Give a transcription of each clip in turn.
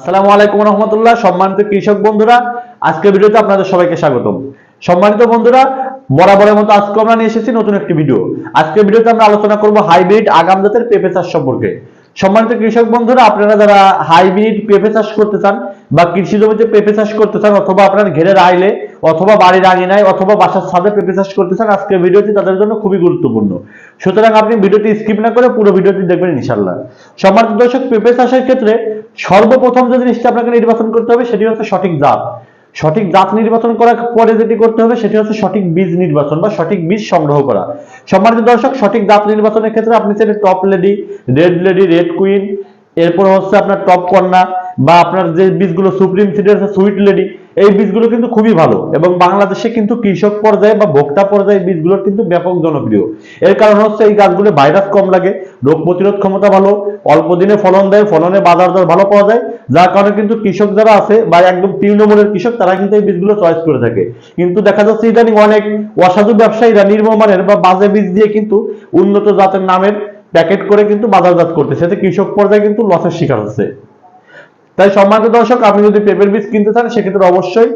আসসালামু আলাইকুম রহমতুল্লাহ। সম্মানিত কৃষক বন্ধুরা, আজকের ভিডিওতে আপনাদের সবাইকে স্বাগতম। সম্মানিত বন্ধুরা, বরাবরের মতো আজকে আমরা নিয়ে এসেছি নতুন একটি ভিডিও। আজকের ভিডিওতে আমরা আলোচনা করব হাইব্রিড আগাম জাতের পেঁপে চাষ সম্পর্কে। সম্মানিত কৃষক বন্ধুরা, আপনারা যারা হাইব্রিড পেঁপে চাষ করতে চান বা কৃষি জমিতে পেঁপে চাষ করতে চান অথবা আপনার ঘেরে আইলে অথবা বাড়ির আঙিনায় অথবা বাসার ছাদে পেঁপে চাষ করতে চান আজকের ভিডিওটি তাদের জন্য খুবই গুরুত্বপূর্ণ। সুতরাং আপনি ভিডিওটি স্কিপ না করে পুরো ভিডিওটি দেখবেন ইনশাল্লাহ সম্মানিত দর্শক পেঁপে চাষের ক্ষেত্রে সর্বপ্রথম যে জিনিসটা আপনাকে নির্বাচন করতে হবে, সেটি হচ্ছে সঠিক জাত। সঠিক জাত নির্বাচন করার পরে যেটি করতে হবে, সেটি হচ্ছে সঠিক বীজ নির্বাচন বা সঠিক বীজ সংগ্রহ করা। সম্মানিত দর্শক, সঠিক জাত নির্বাচনের ক্ষেত্রে আপনি চাইলে top lady red lady red queen এরপর হচ্ছে আপনার টপ কন্যা বা আপনার যে বীজগুলো সুপ্রিম সিডি আছে সুইট লেডি এই বীজগুলো কিন্তু খুবই ভালো এবং বাংলাদেশে কিন্তু কৃষক পর্যায়ে বা ভোক্তা পর্যায়ে বীজগুলোর কিন্তু ব্যাপক জনপ্রিয়। এর কারণ হচ্ছে এই গাছগুলো ভাইরাস কম লাগে, রোগ প্রতিরোধ ক্ষমতা ভালো, অল্প দিনে ফলন দেয়, ফলনে বাজার দর ভালো পাওয়া যায়, যার কারণে কিন্তু কৃষক যারা আছে বা একদম তৃণমূলের কৃষক, তারা কিন্তু এই বীজগুলো চয়েস করে থাকে। কিন্তু দেখা যাচ্ছে ইদানিং অনেক অসাধু ব্যবসায়ীরা নির্মমানের বা বাজে বীজ দিয়ে কিন্তু উন্নত জাতের নামের প্যাকেট করে কিন্তু বাজারজাত করতেছে। এতে কৃষক পর্যায়ে কিন্তু লসের শিকার হচ্ছে। তাই সম্মানিত দর্শক, আপনি যদি পেঁপের বীজ কিনতে চান, সেক্ষেত্রে অবশ্যই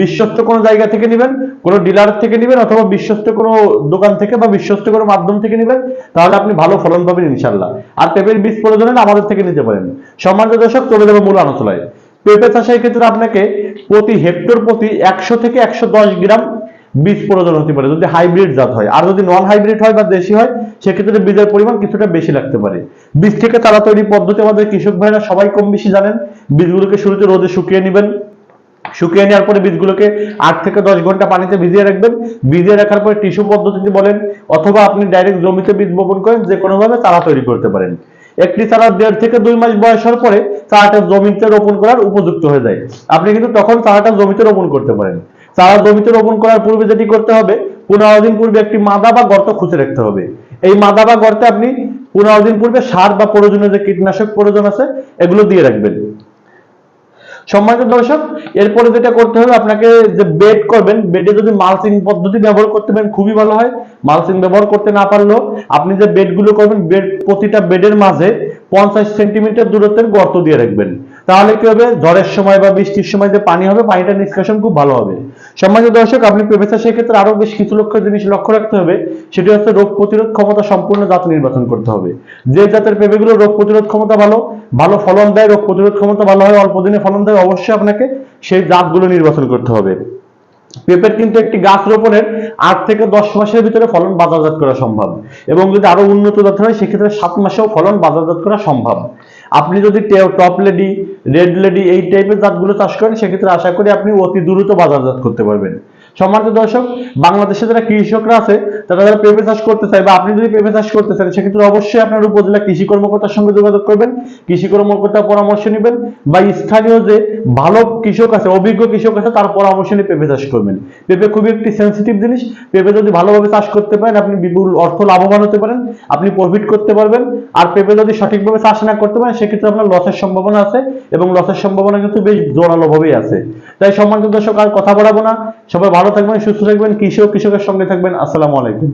বিশ্বস্ত কোনো জায়গা থেকে নেবেন, কোনো ডিলার থেকে নেবেন অথবা বিশ্বস্ত কোনো দোকান থেকে বা বিশ্বস্ত কোনো মাধ্যম থেকে নেবেন, তাহলে আপনি ভালো ফলন পাবেন ইনশাল্লাহ আর পেঁপের বীজ প্রয়োজন আমাদের থেকে নিতে পারেন। সম্মানিত দর্শক, চলে যাবে মূল আলোচনায়। পেঁপে চাষের ক্ষেত্রে আপনাকে প্রতি হেক্টর প্রতি একশো থেকে একশো দশ গ্রাম বীজ প্রয়োজন হতে পারে, যদি হাইব্রিড জাত হয়। আর যদি নন হাইব্রিড হয় বা দেশি হয়, সেক্ষেত্রে বীজের পরিমাণ কিছুটা বেশি লাগতে পারে। বীজ থেকে চারা তৈরি পদ্ধতি আমাদের কৃষক ভাইরা সবাই কম বেশি জানেন। বীজগুলোকে শুরুতে রোদে শুকিয়ে নেবেন। শুকিয়ে নেওয়ার পরে বীজগুলোকে আট থেকে দশ ঘণ্টা পানিতে ভিজিয়ে রাখবেন। ভিজিয়ে রাখার পরে টিস্যু পদ্ধতিতে বলেন, অথবা আপনি ডাইরেক্ট জমিতে বীজ বপন করেন, যে কোনোভাবে চারা তৈরি করতে পারেন। একটি চারা দেড় থেকে দুই মাস বয়স হওয়ার পরে চারাটা জমিতে রোপণ করার উপযুক্ত হয়ে যায়। আপনি কিন্তু তখন চারাটা জমিতে রোপণ করতে পারেন। চারা জমিতে রোপণ করার পূর্বে যেটি করতে হবে, পনেরো দিন পূর্বে একটি মাদা বা গর্ত খুঁজে রাখতে হবে। এই মাদা বা গর্তে আপনি পনেরো দিন পূর্বে সার বা প্রয়োজনীয় যে কীটনাশক প্রয়োজন আছে, এগুলো দিয়ে রাখবেন। সম্মানিত দর্শক, এরপরে যেটা করতে হবে, আপনাকে যে বেড করবেন বেডে যদি মালচিং পদ্ধতি ব্যবহার করতে পারেন, খুবই ভালো হয়। মালসিং ব্যবহার করতে না পারলেও আপনি যে বেডগুলো করবেন বেড প্রতিটা বেডের মাঝে পঞ্চাশ সেন্টিমিটার দূরত্বের গর্ত দিয়ে রাখবেন। তাহলে কি হবে? ঝড়ের সময় বা বৃষ্টির সময় যে পানি হবে, পানিটা নিষ্কাশন খুব ভালো হবে। সম্মানিত দর্শক, আপনি পেঁপে চাষের ক্ষেত্রে আরও বেশ কিছু লক্ষ্য জিনিস লক্ষ্য রাখতে হবে। সেটি হচ্ছে রোগ প্রতিরোধ ক্ষমতা সম্পূর্ণ জাত নির্বাচন করতে হবে। যে জাতের পেঁপেগুলো রোগ প্রতিরোধ ক্ষমতা ভালো ভালো ফলন দেয়, রোগ প্রতিরোধ ক্ষমতা ভালো হয়, অল্প দিনে ফলন দেয়, অবশ্যই আপনাকে সেই জাতগুলো নির্বাচন করতে হবে। পেঁপের কিন্তু একটি গাছ রোপণের আট থেকে দশ মাসের ভিতরে ফলন বাজারজাত করা সম্ভব। এবং যদি আরও উন্নত জাত হয়, সেক্ষেত্রে সাত মাসেও ফলন বাজারজাত করা সম্ভব। আপনি যদি টপ লেডি রেড লেডি এই টাইপের জাতগুলো চাষ করেন, সেক্ষেত্রে আশা করি আপনি অতি দ্রুত বাজারজাত করতে পারবেন। সম্মানিত দর্শক, বাংলাদেশে যারা কৃষকরা আছে, তারা যারা পেঁপে চাষ করতে চায় বা আপনি যদি পেঁপে চাষ করতে চান, সেক্ষেত্রে অবশ্যই আপনার উপজেলা কৃষি কর্মকর্তার সঙ্গে যোগাযোগ করবেন, কৃষি কর্মকর্তার পরামর্শ নেবেন বা স্থানীয় যে ভালো কৃষক আছে, অভিজ্ঞ কৃষক আছে, তার পরামর্শ নিয়ে পেঁপে চাষ করবেন। পেঁপে খুবই একটি সেন্সিটিভ জিনিস। পেঁপে যদি ভালোভাবে চাষ করতে পারেন, আপনি বিপুল অর্থ লাভবান হতে পারেন, আপনি প্রফিট করতে পারবেন। আর পেঁপে যদি সঠিকভাবে চাষ না করতে পারেন, সেক্ষেত্রে আপনার লসের সম্ভাবনা আছে এবং লসের সম্ভাবনা কিন্তু বেশ জোরালোভাবেই আছে। তাই সম্মানিত দর্শক, আর কথা বলাবো না। সবাই ভালো থাকবেন সুস্থ থাকবেন কৃষক কৃষকের সঙ্গে থাকবেন। আসসালামু আলাইকুম।